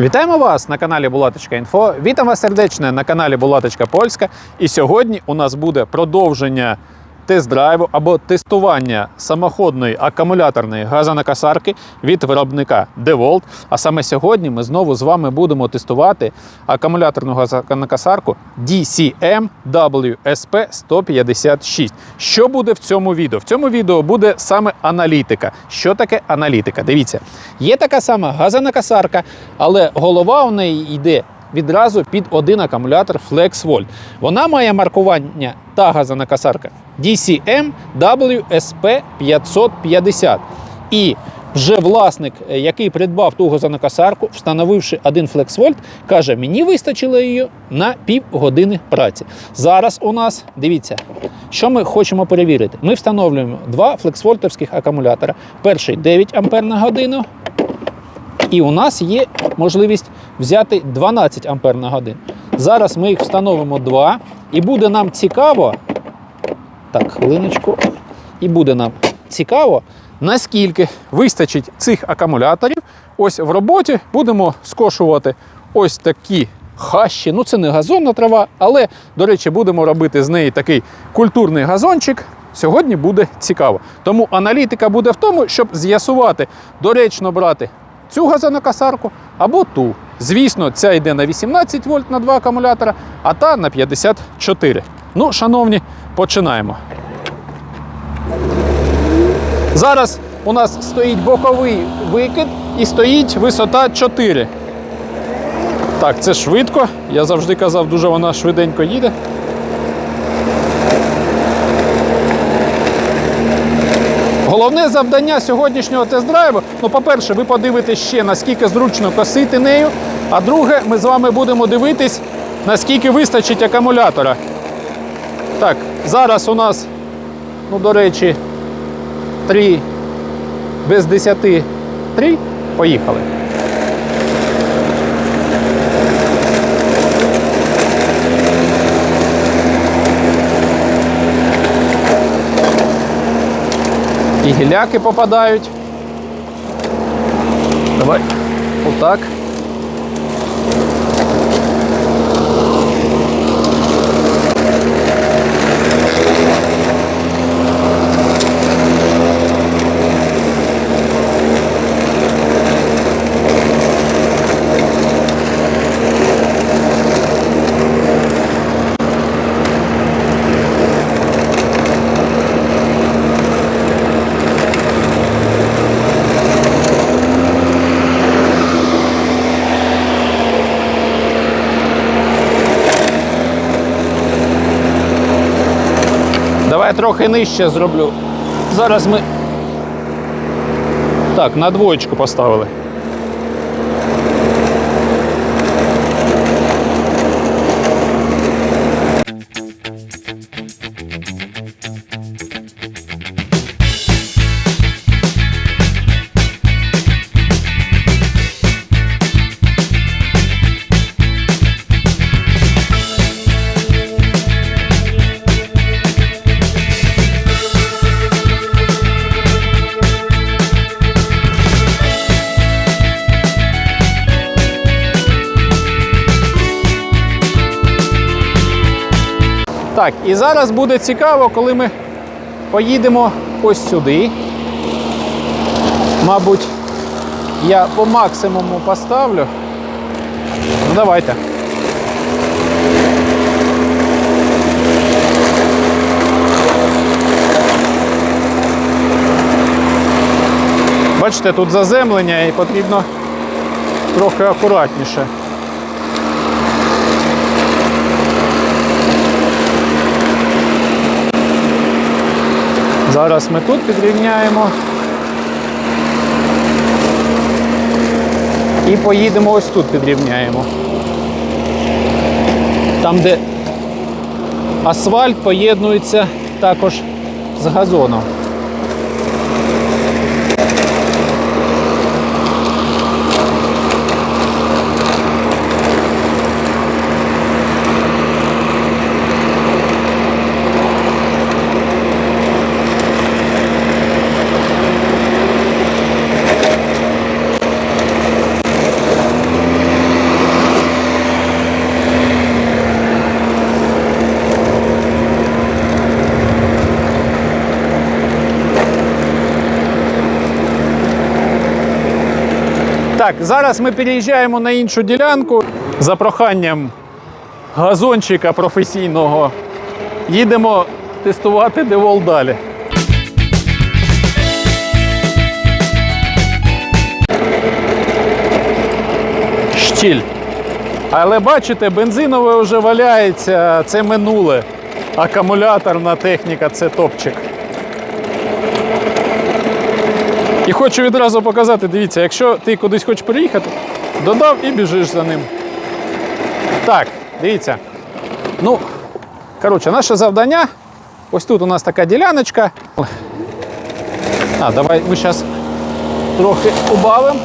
Вітаємо вас на каналі Булаточка.Інфо. Вітаємо вас сердечне на каналі Булаточка Польська. І сьогодні у нас буде продовження тест-драйву або тестування самоходної акумуляторної газонакасарки від виробника DeWalt. А саме сьогодні ми знову з вами будемо тестувати акумуляторну газонакасарку DCM WSP 156. Що буде в цьому відео? В цьому відео буде саме аналітика. Що таке аналітика? Дивіться, є така сама газонакасарка, але голова у неї йде відразу під один акумулятор FlexVolt. Вона має маркування та газонакасарка DCM WSP 550. І вже власник, е, який придбав ту газонакасарку, встановивши один FlexVolt, каже: мені вистачило її на півгодини праці. Зараз у нас дивіться, що ми хочемо перевірити. Ми встановлюємо два флексвольтовських акумулятора. Перший 9 ампер на годину, і у нас є можливість взяти 12 ампер на годину. Зараз ми їх встановимо два, і буде нам цікаво. Так, хвилиночку. І буде нам цікаво, наскільки вистачить цих акумуляторів. Ось в роботі будемо скошувати ось такі хащі. Ну, це не газонна трава, але, до речі, будемо робити з неї такий культурний газончик. Сьогодні буде цікаво. Тому аналітика буде в тому, щоб з'ясувати, доречно брати цю газонокосарку або ту. Звісно, ця йде на 18 вольт на два акумулятора, а та на 54. Ну, шановні, починаємо. Зараз у нас стоїть боковий викид і стоїть висота 4. Так, це швидко. Я завжди казав, дуже вона швиденько їде. Головне завдання сьогоднішнього тест-драйву, ну, по-перше, ви подивитесь ще, наскільки зручно косити нею. А друге, ми з вами будемо дивитись, наскільки вистачить акумулятора. Так, зараз у нас, ну, до речі, 3 без 10 3. Поїхали. І гіляки попадають. Давай. Отак. Давай трохи нижче зроблю. Зараз ми. Так, на двоєчку поставили. Так, і зараз буде цікаво, коли ми поїдемо ось сюди. Мабуть, я по максимуму поставлю. Ну, давайте. Бачите, тут заземлення і потрібно трохи акуратніше. Зараз ми тут підрівняємо. І поїдемо ось тут підрівняємо. Там, де асфальт поєднується також з газоном. Так, зараз ми переїжджаємо на іншу ділянку за проханням газончика професійного. Їдемо тестувати девол далі. Штіль. Але бачите, бензинове вже валяється, це минуле. Акумуляторна техніка це топчик. І хочу відразу показати, дивіться, якщо ти кудись хочеш приїхати, додав і біжиш за ним. Так, дивіться. Ну, коротше, наше завдання. Ось тут у нас така діляночка. А, давай ми зараз трохи убавимо.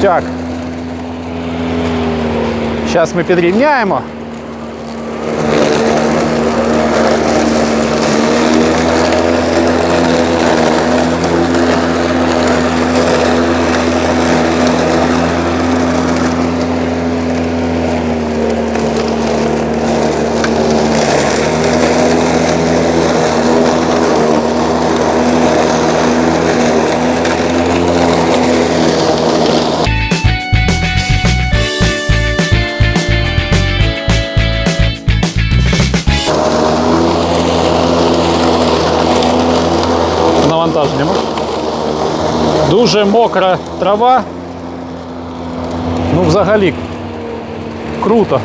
Крутяк. Зараз ми підрівняємо. Навантаженням. Дуже мокра трава. Ну, взагалі, круто.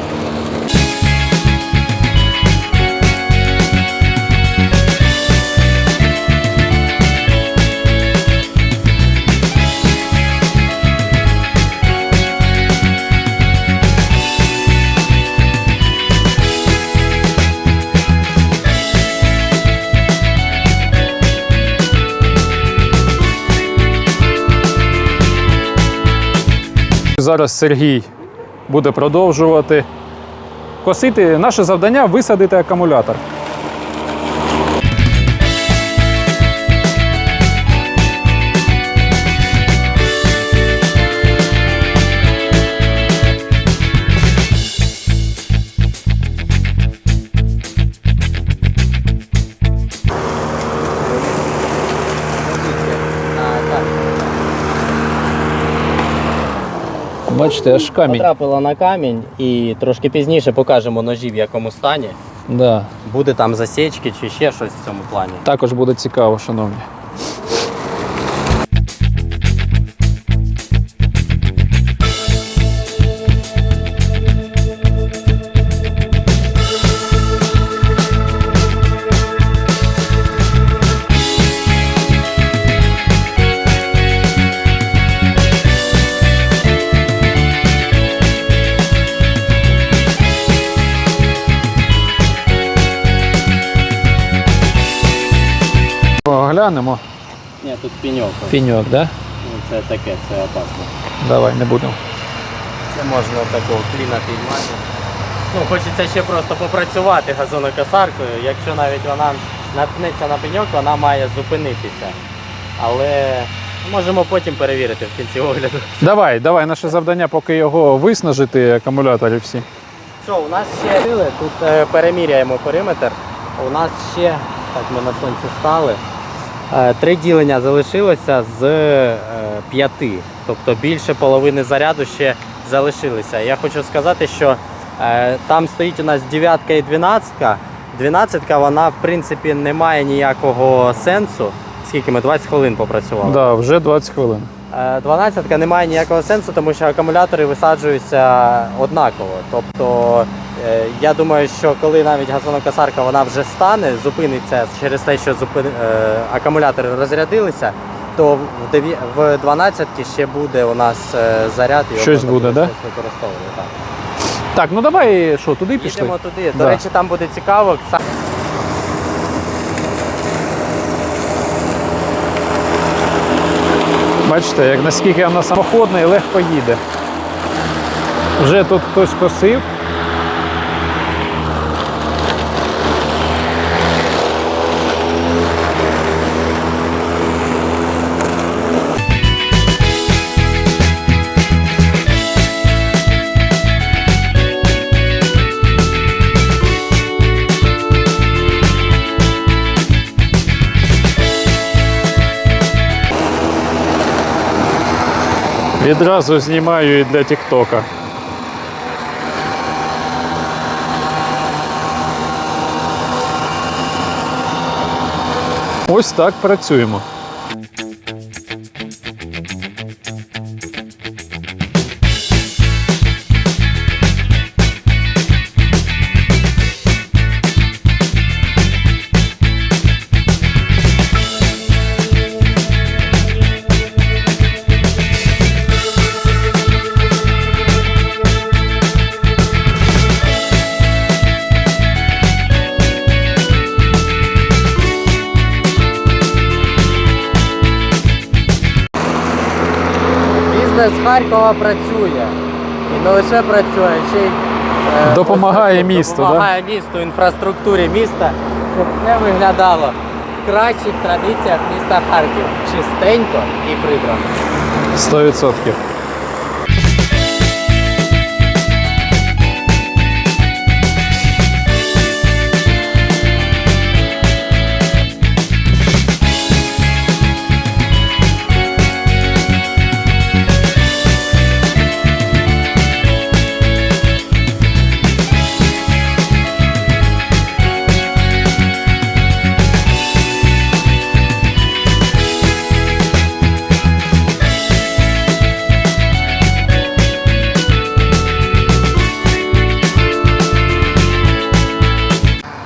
Зараз Сергій буде продовжувати косити. Наше завдання висадити акумулятор. Бачите, аж камінь. Потрапила на камінь і трошки пізніше покажемо ножі в якому стані. Да. Буде там засічки чи ще щось в цьому плані. Також буде цікаво, шановні. Поглянемо. Ні, тут піньок. Піньок, да? Ну, Це таке, це опасно. Давай, не будемо. Це можна такого кліна піймати. Ну, хочеться ще просто попрацювати газонокосаркою. Якщо навіть вона наткнеться на пеньок, вона має зупинитися. Але можемо потім перевірити в кінці огляду. Давай, давай, наше завдання, поки його виснажити, акумулятори всі. Що, у нас ще тут е, переміряємо периметр. У нас ще, так ми на сонці стали. Е, Три ділення залишилося з е, п'яти. Тобто більше половини заряду ще залишилися. Я хочу сказати, що е, там стоїть у нас дев'ятка і дванадцятка. Дванадцятка, вона в принципі не має ніякого сенсу. Скільки ми 20 хвилин попрацювали. Да, вже 20 хвилин. Е, 12 не має ніякого сенсу, тому що акумулятори висаджуються однаково. Тобто е, я думаю, що коли навіть газонокосарка вона вже стане, зупиниться через те, що зупин... е, акумулятори розрядилися, то в деві- в 12 ще буде у нас е, заряд і Щось буде, да? використовувати. Так. Так, ну давай що, туди пішли? Їдемо туди. До Да. речі, там буде цікаво. Бачите, як наскільки вона самоходна і легко їде. Вже тут хтось косив. Відразу знімаю і для Тіктока. Ось так працюємо. Бізнес Харкова працює. І не лише працює, ще й е, Допомагає ось місту, Допомагає місту, інфраструктурі міста, щоб не виглядало в кращих традиціях міста Харків. Чистенько і прибрано. 100%.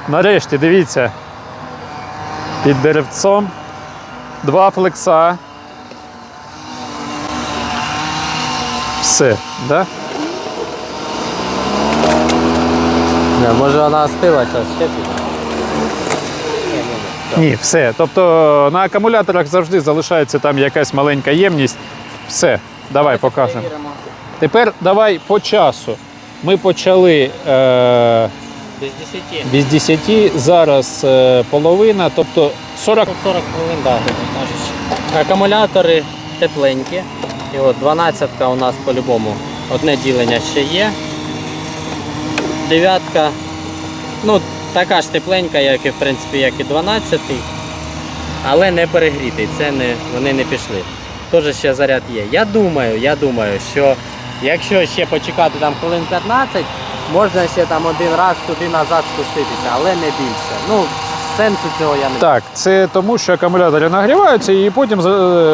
Нарешті, дивіться. Під деревцом. Два флекса. Все, да? Не, може вона остила, зараз ще піде. Ні, все. Тобто на акумуляторах завжди залишається там якась маленька ємність. Все, давай покажемо. Тепер давай по часу. Ми почали е, Без 10. без 10, зараз е, половина, тобто 40. 40 хвилин, да, кажуть. Акумулятори тепленькі. І от 12 у нас по-любому одне ділення ще є. Дев'ятка, ну, така ж тепленька, як і в принципі, як і 12 але не перегрітий. Це не, вони не пішли. Теж ще заряд є. Я думаю, я думаю, що якщо ще почекати там хвилин 15, можна ще там один раз туди-назад спуститися, але не більше. Ну, сенсу цього я не Так, це тому, що акумулятори нагріваються і потім е,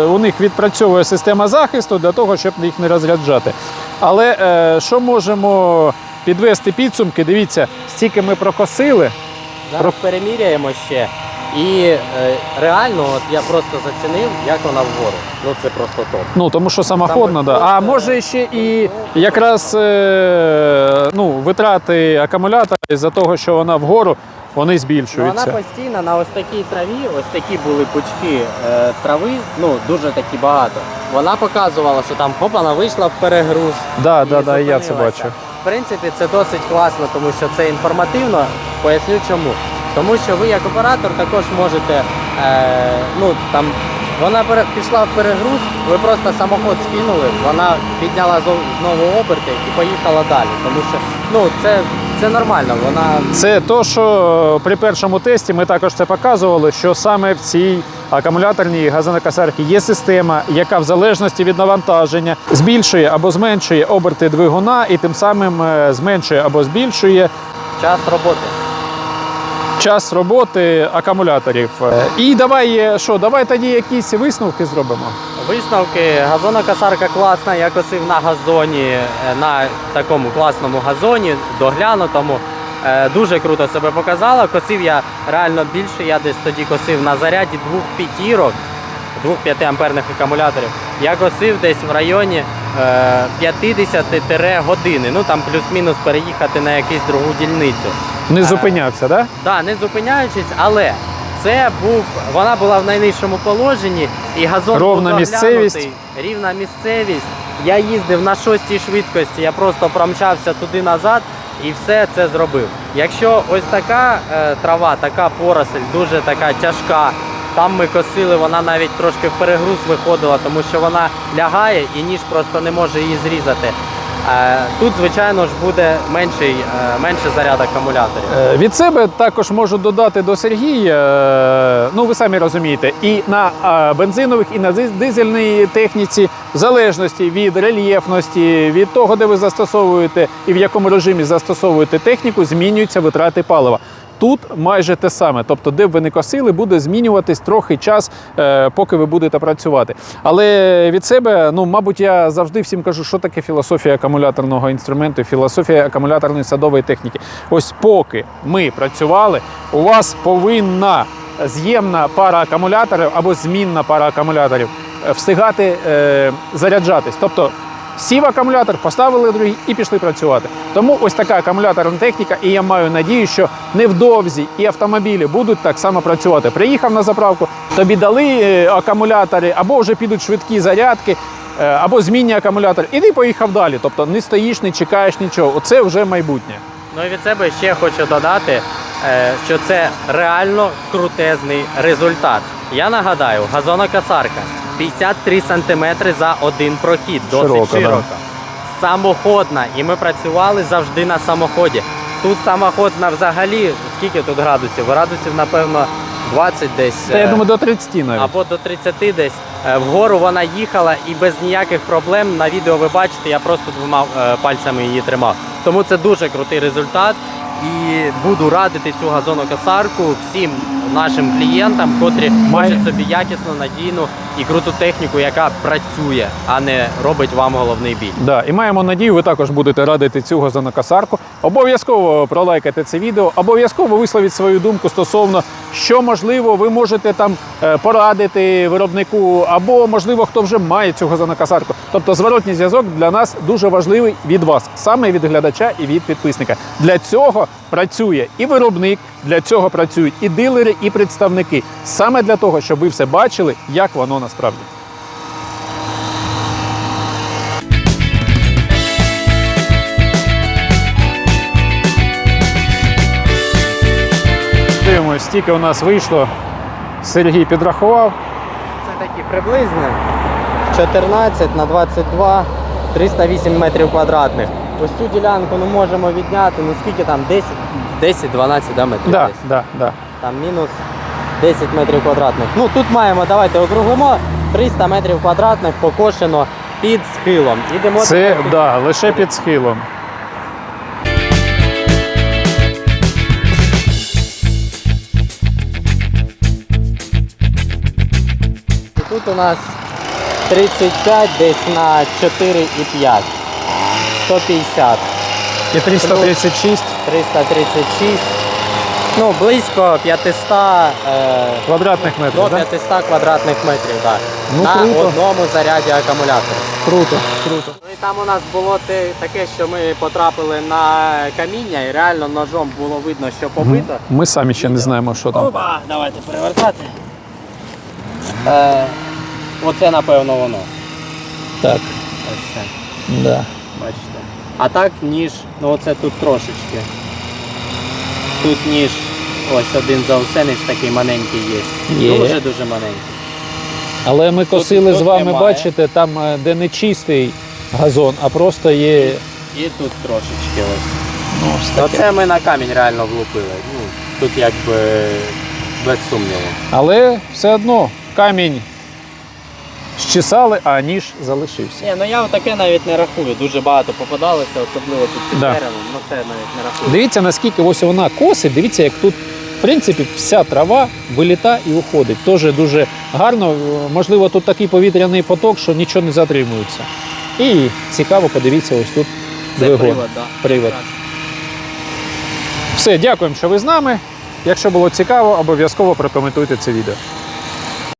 у них відпрацьовує система захисту для того, щоб їх не розряджати. Але е, що можемо підвести підсумки? Дивіться, стільки ми прокосили. Зараз переміряємо ще. І е, реально, от я просто зацінив, як вона вгору. Ну це просто топ. Ну тому що самоходно, Саме да. А може ще і якраз е, ну, витрати акумулятора із-за того, що вона вгору, вони Ну, збільшуються. вона постійно на ось такій траві, ось такі були пучки е, трави, ну дуже такі багато. Вона показувала, що там хоп, вона вийшла в перегруз. Да, да, да, я це бачу. Принципі, це досить класно, тому що це інформативно. Поясню чому. Тому що ви як оператор також можете, е, ну там вона пішла в перегруз, ви просто самоход скинули, вона підняла знову оберти і поїхала далі. Тому що ну це, це нормально. Вона Це то, що при першому тесті ми також це показували, що саме в цій акумуляторній газонокосарці є система, яка в залежності від навантаження збільшує або зменшує оберти двигуна і тим самим е, зменшує або збільшує час роботи. час роботи акумуляторів. Е, І давай е, що, давай тоді якісь висновки зробимо. Висновки, газонокосарка класна, я косив на газоні, на такому класному газоні, доглянутому. Е, Дуже круто себе показала. Косив я реально більше, я десь тоді косив на заряді двох п'ятірок, двох 5 амперних акумуляторів. Я косив десь в районі е, 50 години. Ну там плюс-мінус переїхати на якусь другу дільницю. Не Е, зупинявся, так? Да? Да, не зупиняючись, але це був, вона була в найнижчому положенні і газон Ровна був місцевість. рівна місцевість. Я їздив на шостій швидкості, я просто промчався туди-назад і все це зробив. Якщо ось така е, трава, така поросль, дуже така тяжка. Там ми косили, вона навіть трошки в перегруз виходила, тому що вона лягає і ніж просто не може її зрізати. Е, Тут, звичайно ж, буде менший, е, менший заряд акумуляторів. Е, Від себе також можу додати до Сергія. Ну, ви самі розумієте, і на бензинових, і на диз- дизельній техніці, в залежності від рельєфності, від того, де ви застосовуєте і в якому режимі застосовуєте техніку, змінюються витрати палива. Тут майже те саме, тобто, де б ви не косили, буде змінюватись трохи час, е, поки ви будете працювати. Але від себе, ну мабуть, я завжди всім кажу, що таке філософія акумуляторного інструменту, філософія акумуляторної садової техніки. Ось поки ми працювали, у вас повинна з'ємна пара акумуляторів або змінна пара акумуляторів е, встигати е, заряджатись. Тобто Сів акумулятор, поставили другий і пішли працювати. Тому ось така акумуляторна техніка, і я маю надію, що невдовзі і автомобілі будуть так само працювати. Приїхав на заправку, тобі дали е, акумулятори, або вже підуть швидкі зарядки, е, або змінні акумулятори, і ти поїхав далі. Тобто не стоїш, не чекаєш нічого. Оце вже майбутнє. Ну і від себе ще хочу додати, е, що це реально крутезний результат. Я нагадаю, газонокосарка 53 см за один прохід, досить Широко, да. Самоходна, і ми працювали завжди на самоході. Тут самоходна взагалі, скільки тут градусів? Градусів, напевно, 20 десь. Та я е, думаю, до 30 навіть. або до 30 десь. Е, Вгору вона їхала і без ніяких проблем. На відео ви бачите, я просто двома е, пальцями її тримав. Тому це дуже крутий результат. І буду радити цю газонокосарку всім нашим клієнтам, котрі Має- хочуть собі якісну, надійну і круту техніку, яка працює, а не робить вам головний біль. Да, і маємо надію, ви також будете радити цю газонокосарку. Обов'язково пролайкайте це відео, обов'язково висловіть свою думку стосовно, що можливо ви можете там е, порадити виробнику, або можливо хто вже має цю газонокосарку. Тобто зворотній зв'язок для нас дуже важливий від вас, саме від глядача і від підписника. Для цього працює і виробник, для цього працюють і дилери, і представники. Саме для того, щоб ви все бачили, як воно насправді. Дивимось, стільки у нас вийшло. Сергій підрахував. Це такі приблизно 14 на 22, 308 метрів квадратних. Ось цю ділянку ми можемо відняти, ну скільки там, 10, 10-12 да, метрів Да, да, да. Там мінус 10 метрів квадратних. Ну тут маємо, давайте округлимо, 300 метрів квадратних покошено під схилом. Ідемо Це під- да, лише під схилом. І Тут у нас 35 десь на 4,5. 150. І 336 336. Ну, близько 500 е, квадратних метрів. до Да? 500 квадратних метрів так. Ну, на круто. одному заряді акумулятора. Круто, круто. Ну і там у нас було те, таке, що ми потрапили на каміння і реально ножом було видно, що побито. Ми самі ще не знаємо, що там. Опа, давайте перевертати. Е, оце напевно воно. Так, Ось це. да. Бачите. А так ніж, ну оце тут трошечки. Тут ніж ось один заусенець такий маленький є. Є. Дуже-дуже маленький. Але ми косили тут з вами, немає. бачите, там, е, де не чистий газон, а просто є. І тут трошечки ось. Ну, ось таке. Оце ми на камінь реально влупили. Ну, тут якби без сумніву. Але все одно камінь щесали, а ніж залишився. Ні, ну я таке навіть не рахую. Дуже багато попадалося, особливо тут під Да. деревом. Ну це навіть не рахую. Дивіться, наскільки ось вона косить, дивіться, як тут, в принципі, вся трава виліта і уходить. Теж дуже гарно. Можливо, тут такий повітряний поток, що нічого не затримується. І цікаво, подивіться, ось тут Це двигун. привод, да. Привод. Якраз. Все, дякуємо, що ви з нами. Якщо було цікаво, обов'язково прокоментуйте це відео.